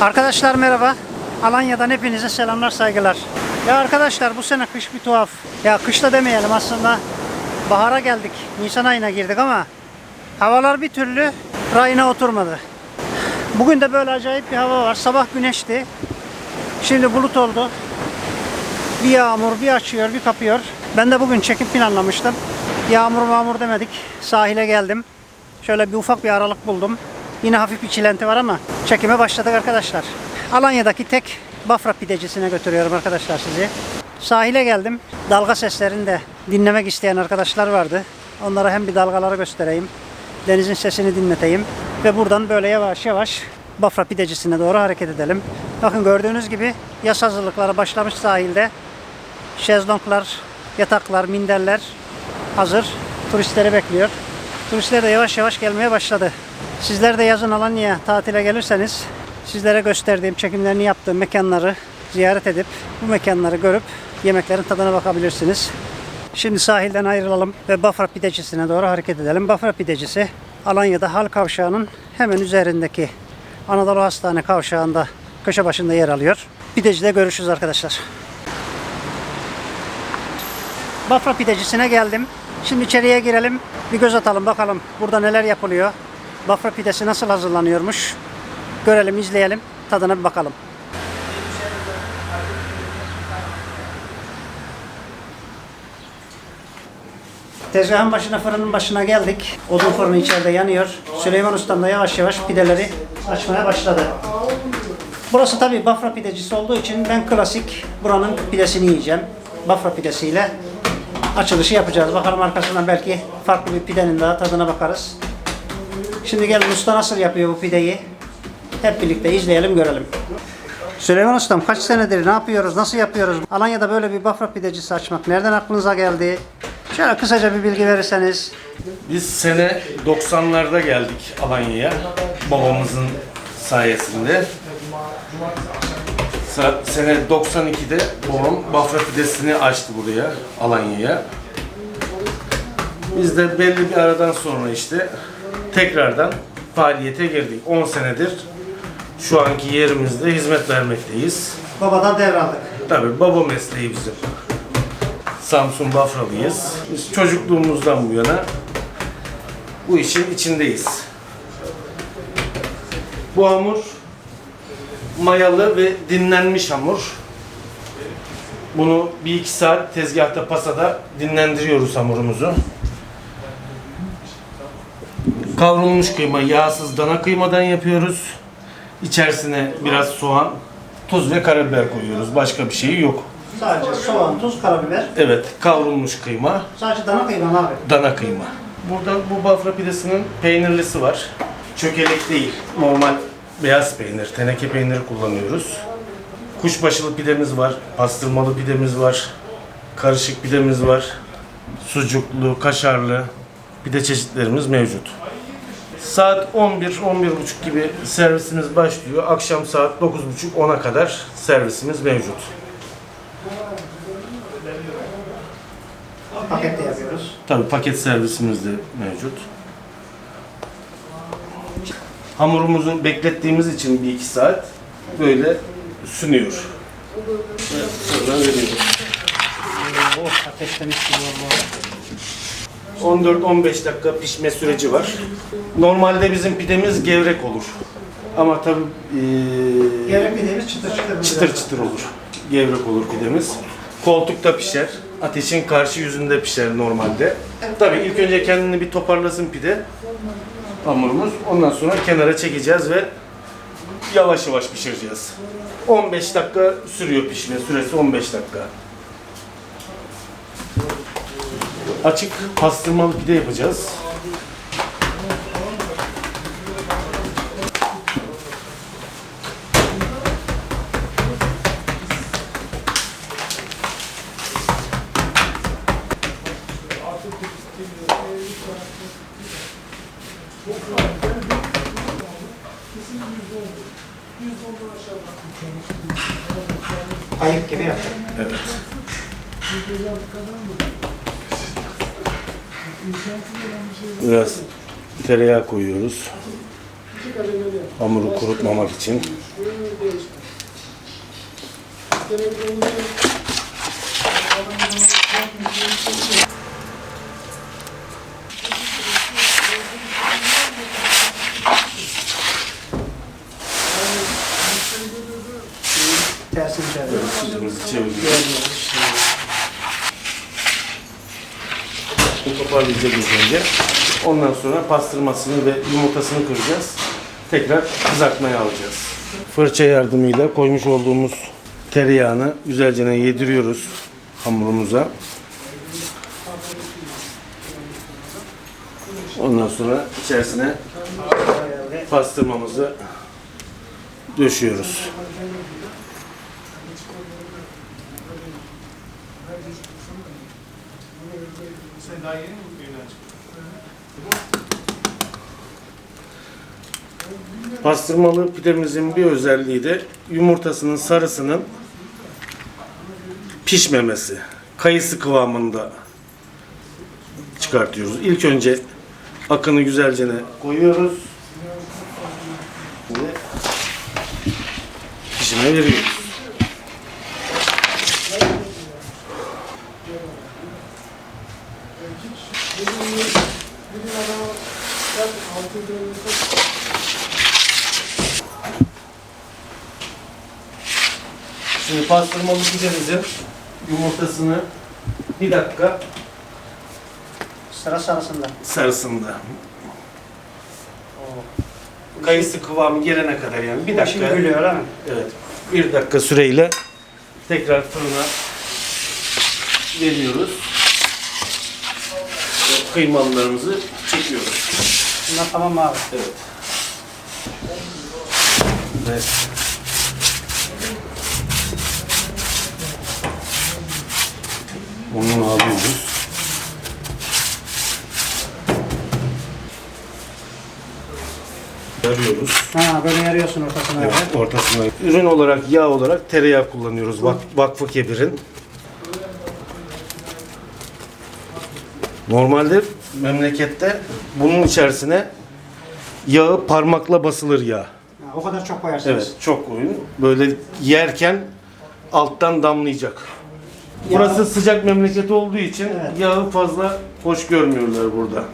Arkadaşlar merhaba. Alanya'dan hepinize selamlar saygılar. Ya arkadaşlar bu sene kış bir tuhaf. Ya kışta demeyelim aslında. Bahara geldik. Nisan ayına girdik ama havalar bir türlü rayına oturmadı. Bugün de böyle acayip bir hava var. Sabah güneşti. Şimdi bulut oldu. Bir yağmur, bir açıyor, bir kapıyor. Ben de bugün çekim planlamıştım. Yağmur mağmur demedik. Sahile geldim. Şöyle bir ufak bir aralık buldum. Yine hafif bir çilenti var ama çekime başladık arkadaşlar. Alanya'daki tek Bafra pidecisine götürüyorum arkadaşlar sizi. Sahile geldim. Dalga seslerini de dinlemek isteyen arkadaşlar vardı. Onlara hem bir dalgaları göstereyim. Denizin sesini dinleteyim. Ve buradan böyle yavaş yavaş Bafra pidecisine doğru hareket edelim. Bakın gördüğünüz gibi yaz hazırlıkları başlamış sahilde. Şezlonglar, yataklar, minderler hazır. Turistleri bekliyor. Turistler de yavaş yavaş gelmeye başladı. Sizler de yazın Alanya'ya tatile gelirseniz sizlere gösterdiğim, çekimlerini yaptığım mekanları ziyaret edip bu mekanları görüp yemeklerin tadına bakabilirsiniz. Şimdi sahilden ayrılalım ve Bafra Pidecisine doğru hareket edelim. Bafra Pidecisi Alanya'da Hal Kavşağı'nın hemen üzerindeki Anadolu Hastane Kavşağı'nda köşe başında yer alıyor. Pideci'de görüşürüz arkadaşlar. Bafra pidecisine geldim. Şimdi içeriye girelim. Bir göz atalım bakalım burada neler yapılıyor. Bafra pidesi nasıl hazırlanıyormuş. Görelim, izleyelim. Tadına bir bakalım. Tezgahın başına, fırının başına geldik. Odun fırını içeride yanıyor. Süleyman Ustam da yavaş yavaş pideleri açmaya başladı. Burası tabii Bafra pidecisi olduğu için ben klasik buranın pidesini yiyeceğim. Bafra pidesiyle açılışı yapacağız. Bakalım arkasından belki farklı bir pidenin daha tadına bakarız. Şimdi gelin usta nasıl yapıyor bu pideyi? Hep birlikte izleyelim görelim. Süleyman Ustam kaç senedir ne yapıyoruz, nasıl yapıyoruz? Alanya'da böyle bir Bafra pidecisi açmak nereden aklınıza geldi? Şöyle kısaca bir bilgi verirseniz. Biz sene 90'larda geldik Alanya'ya babamızın sayesinde. Sa- Sene 92'de babam Bafra pidesini açtı buraya Alanya'ya. Biz de belli bir aradan sonra işte tekrardan faaliyete girdik. 10 senedir şu anki yerimizde hizmet vermekteyiz. Babadan devraldık. Tabii baba mesleği bizim. Samsun Bafralıyız. Biz çocukluğumuzdan bu yana bu işin içindeyiz. Bu hamur mayalı ve dinlenmiş hamur. Bunu bir iki saat tezgahta pasada dinlendiriyoruz hamurumuzu. Kavrulmuş kıyma, yağsız dana kıymadan yapıyoruz. İçerisine biraz soğan, tuz ve karabiber koyuyoruz. Başka bir şey yok. Sadece soğan, tuz, karabiber. Evet, kavrulmuş kıyma, Sadece dana kıyma abi. dana kıyma. Burada bu bafra pidesinin peynirlisi var. Çökelek değil, normal beyaz peynir, teneke peyniri kullanıyoruz. Kuşbaşılı pidemiz var, pastırmalı pidemiz var, karışık pidemiz var, sucuklu, kaşarlı pide çeşitlerimiz mevcut. Saat 11-11.30 gibi servisimiz başlıyor. Akşam saat 9.30-10'a kadar servisimiz mevcut. Pakette yapıyoruz. Tabii paket servisimiz de mevcut. Hamurumuzu beklettiğimiz için bir iki saat böyle sünüyor. Ve sonra veriyoruz. Oh ateşten mis gibi oldu. 14-15 dakika pişme süreci var. Normalde bizim pidemiz gevrek olur. Ama tabii eee, Gevrek dediğimiz çıtır çıtır. çıtır çıtır olur. Gevrek olur pidemiz. Koltukta pişer. Ateşin karşı yüzünde pişer normalde. Tabii ilk önce kendini bir toparlasın pide. Hamurumuz. Ondan sonra kenara çekeceğiz ve yavaş yavaş pişireceğiz. 15 dakika sürüyor pişme süresi 15 dakika. Açık pastırmalı pide yapacağız. Kayık gibi yaptık. Evet. Biraz tereyağı koyuyoruz. Hamuru kurutmamak için. Tersini çeviriyoruz. Çeviriyoruz. Toparlayacağız önce. Ondan sonra pastırmasını ve yumurtasını kıracağız. Tekrar kızartmaya alacağız. Fırça yardımıyla koymuş olduğumuz tereyağını güzelce yediriyoruz hamurumuza. Ondan sonra içerisine pastırmamızı döşüyoruz. Pastırmalı pidemizin bir özelliği de yumurtasının sarısının pişmemesi. Kayısı kıvamında çıkartıyoruz. İlk önce akını güzelce koyuyoruz. Ve pişime veriyoruz. Şimdi pastırmalı pidemizin yumurtasını bir dakika Sıra sarısında. sarısında. Kayısı kıvamı gelene kadar yani bir Şimdi dakika. gülüyor değil mi? Evet. Bir dakika süreyle tekrar fırına veriyoruz. Ve Kıymalılarımızı çekiyoruz. Bunlar tamam mı abi? Evet. Ve Onu alıyoruz. Yarıyoruz. Ha böyle yarıyorsun ortasına. Evet, Evet. ortasına. Ürün olarak, yağ olarak tereyağı kullanıyoruz. Vak Vakfı Kebir'in. Normalde memlekette bunun içerisine yağı parmakla basılır yağ. Ha, o kadar çok koyarsınız. Evet, çok koyun. Böyle yerken alttan damlayacak. Burası sıcak memleket olduğu için Evet. yağı fazla hoş görmüyorlar burada.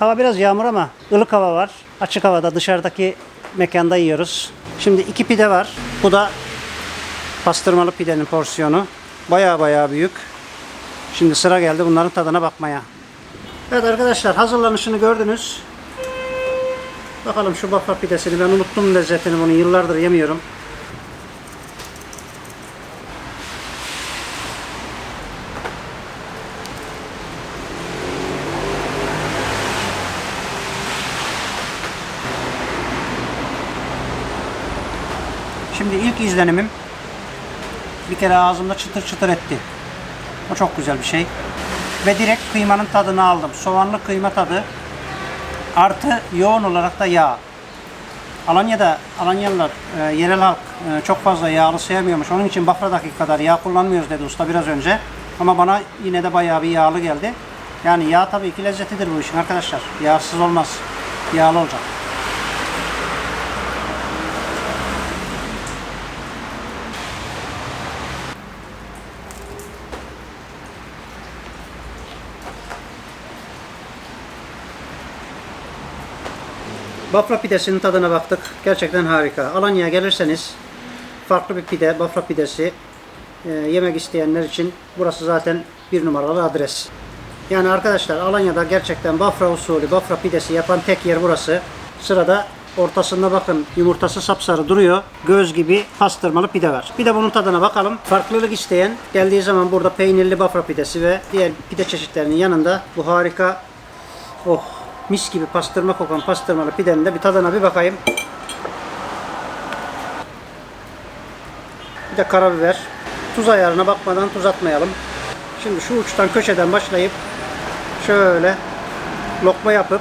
Hava biraz yağmur ama ılık hava var. Açık havada dışarıdaki mekanda yiyoruz. Şimdi iki pide var. Bu da pastırmalı pidenin porsiyonu. Baya baya büyük. Şimdi sıra geldi bunların tadına bakmaya. Evet arkadaşlar hazırlanışını gördünüz. Bakalım şu bafra pidesini ben unuttum lezzetini bunu yıllardır yemiyorum. Şimdi ilk izlenimim bir kere ağzımda çıtır çıtır etti. O çok güzel bir şey. Ve direkt kıymanın tadını aldım. Soğanlı kıyma tadı artı yoğun olarak da yağ. Alanya'da Alanyalılar, e, yerel halk e, çok fazla yağlı sevmiyormuş. Onun için Bafra'daki kadar yağ kullanmıyoruz dedi usta biraz önce. Ama bana yine de bayağı bir yağlı geldi. Yani yağ tabii ki lezzetidir bu işin arkadaşlar. Yağsız olmaz. Yağlı olacak. Bafra pidesinin tadına baktık. Gerçekten harika. Alanya'ya gelirseniz farklı bir pide, Bafra pidesi e, yemek isteyenler için burası zaten bir numaralı adres. Yani arkadaşlar Alanya'da gerçekten Bafra usulü Bafra pidesi yapan tek yer burası. Sırada ortasında bakın yumurtası sapsarı duruyor. Göz gibi pastırmalı pide var. Bir de bunun tadına bakalım. Farklılık isteyen geldiği zaman burada peynirli Bafra pidesi ve diğer pide çeşitlerinin yanında bu harika Oh mis gibi pastırma kokan pastırmalı pidenin de bir tadına bir bakayım. Bir de karabiber. Tuz ayarına bakmadan tuz atmayalım. Şimdi şu uçtan köşeden başlayıp şöyle lokma yapıp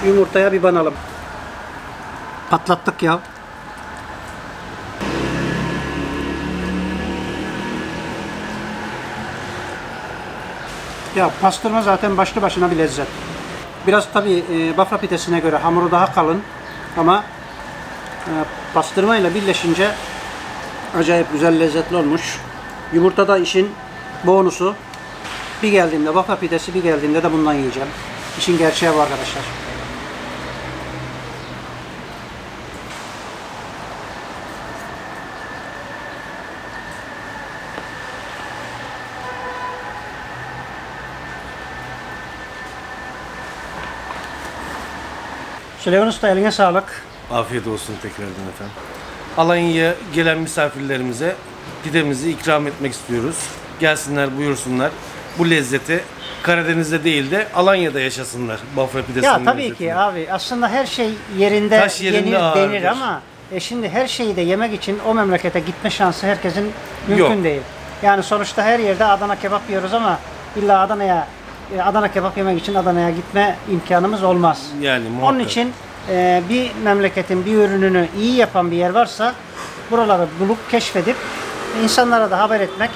şu yumurtaya bir banalım. Patlattık ya. Ya pastırma zaten başlı başına bir lezzet. Biraz tabi bafra pidesine göre hamuru daha kalın ama e, pastırma ile birleşince acayip güzel lezzetli olmuş. Yumurta da işin bonusu. Bir geldiğimde bafra pidesi bir geldiğimde de bundan yiyeceğim. İşin gerçeği bu arkadaşlar. Süleyman Usta eline sağlık. Afiyet olsun tekrardan efendim. Alanya'ya gelen misafirlerimize pidemizi ikram etmek istiyoruz. Gelsinler buyursunlar. Bu lezzeti Karadeniz'de değil de Alanya'da yaşasınlar. Bafra pidesinin Ya tabii lezzetini. ki abi aslında her şey yerinde, Taş yerinde yenir ağırdır. denir ama e şimdi her şeyi de yemek için o memlekete gitme şansı herkesin mümkün Yok. değil. Yani sonuçta her yerde Adana kebap yiyoruz ama illa Adana'ya e, Adana kebap yemek için Adana'ya gitme imkanımız olmaz. Yani Onun muhakkak. için e, bir memleketin bir ürününü iyi yapan bir yer varsa buraları bulup keşfedip insanlara da haber etmek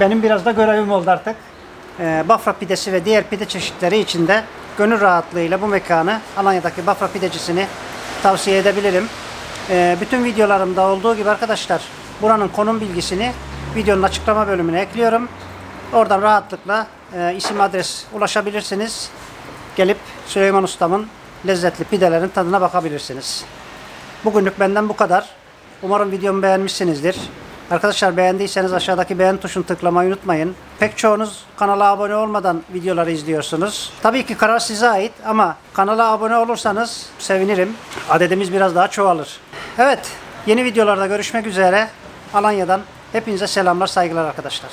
benim biraz da görevim oldu artık. E, Bafra pidesi ve diğer pide çeşitleri için de gönül rahatlığıyla bu mekanı Alanya'daki Bafra pidecisini tavsiye edebilirim. E, bütün videolarımda olduğu gibi arkadaşlar buranın konum bilgisini videonun açıklama bölümüne ekliyorum. Oradan rahatlıkla e, isim adres ulaşabilirsiniz. Gelip Süleyman Ustam'ın lezzetli pidelerin tadına bakabilirsiniz. Bugünlük benden bu kadar. Umarım videomu beğenmişsinizdir. Arkadaşlar beğendiyseniz aşağıdaki beğen tuşunu tıklamayı unutmayın. Pek çoğunuz kanala abone olmadan videoları izliyorsunuz. Tabii ki karar size ait ama kanala abone olursanız sevinirim. Adedimiz biraz daha çoğalır. Evet, yeni videolarda görüşmek üzere. Alanya'dan hepinize selamlar, saygılar arkadaşlar.